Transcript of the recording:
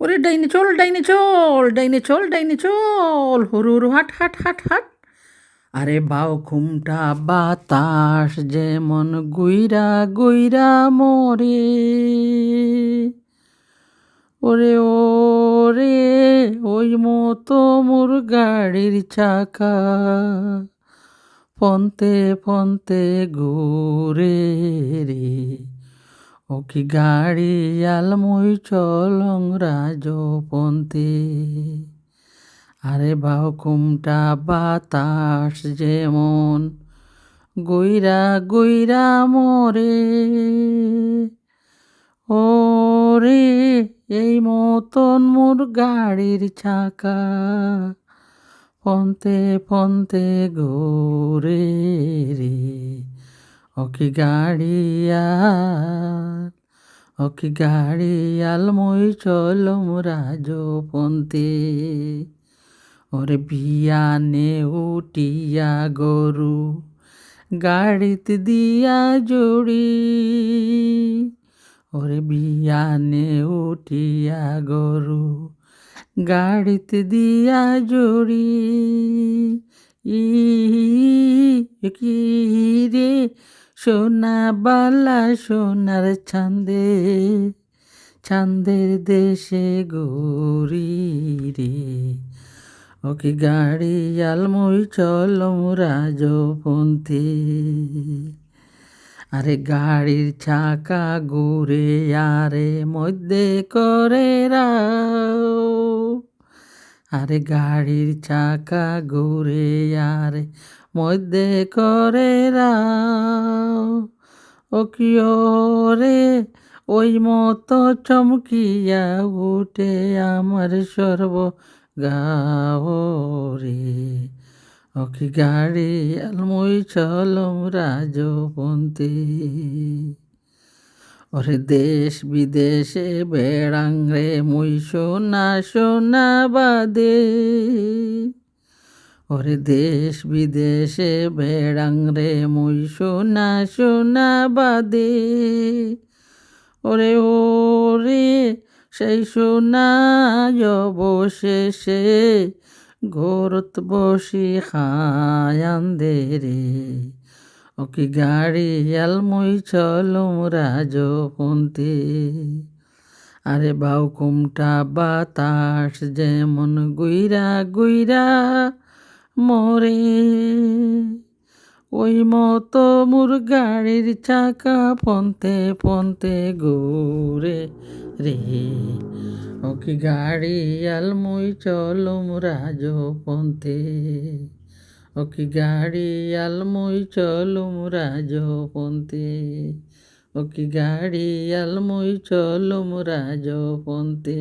ওরে ডাইনে চল ডাইনে চল ডাইনে চল ডাইনে চল। হরু হরু, হাট হাট হাট হাট। আরে বাউ ঘুমটা বাতাস যেমন গুইরা গুইরা মরে। ওরে ওরে, ওই মতো মোর গাড়ির চাকা। ফন্তে ফন্তে ঘুরে ও কি গাড়ি, আলমই, চলং রাজপন্তে আরে বাউ কুমটা বাতাস যেমন, গইরা গইরা মরে। ও রে এই মতন মোর গাড়ির চাকা ফন্তে পন্তে ঘোরে রে। ওকে গাড়িয়াল ওকে গাড়িয়াল মই চলম রাজপন্তে ওরে বিয়ানে উটিয়া গরু গাড়িতে দিয়া জড়ি ওরে বিয়ানে উঠিয়া গরু গাড়িতে দিয়া জড়ি ই কি রে সোনা বালা সোনার ছান্দে ছান্দের দেশে গৌরী রে। ওকে গাড়ি আলমই চলম রাজপন্থী আরে গাড়ির চাকা ঘুরে, আরে মধ্যে করে রাও। আরে গাড়ির চাকা ঘুরে আরে মধ্যে করে রাও। ও কি রে ওই মতো চমকিয়া উঠে আমার সর্ব গাও রে অকি গাড়ি আলমই চলম রাজপন্থী ওরে দেশ বিদেশে বেড়াং রে মুই সোনা সোনা বাদে। ওরে দেশ বিদেশে বেড়াং রে মুই সোনা সোনা বাদে। ওরে ওরে সেই সোনা অবশেষে ঘোরত বসি খায়ান দে রে। ওকে গাড়ি আলমই চলম রাজপন্থী। আরে বাউ কুমটা বাতাস যেমন গুইরা গুইরা মরে। ওই মতো মোর গাড়ির চাকা পন্তে পন্তে ঘুরে রে। ও কি গাড়ি আলমুই চলম রাজপন্থে। ও কি গাড়ি আলমুই চলুম রাজপন্থে। ওকি গাড়ি আলমুই চলুম রাজপন্থে।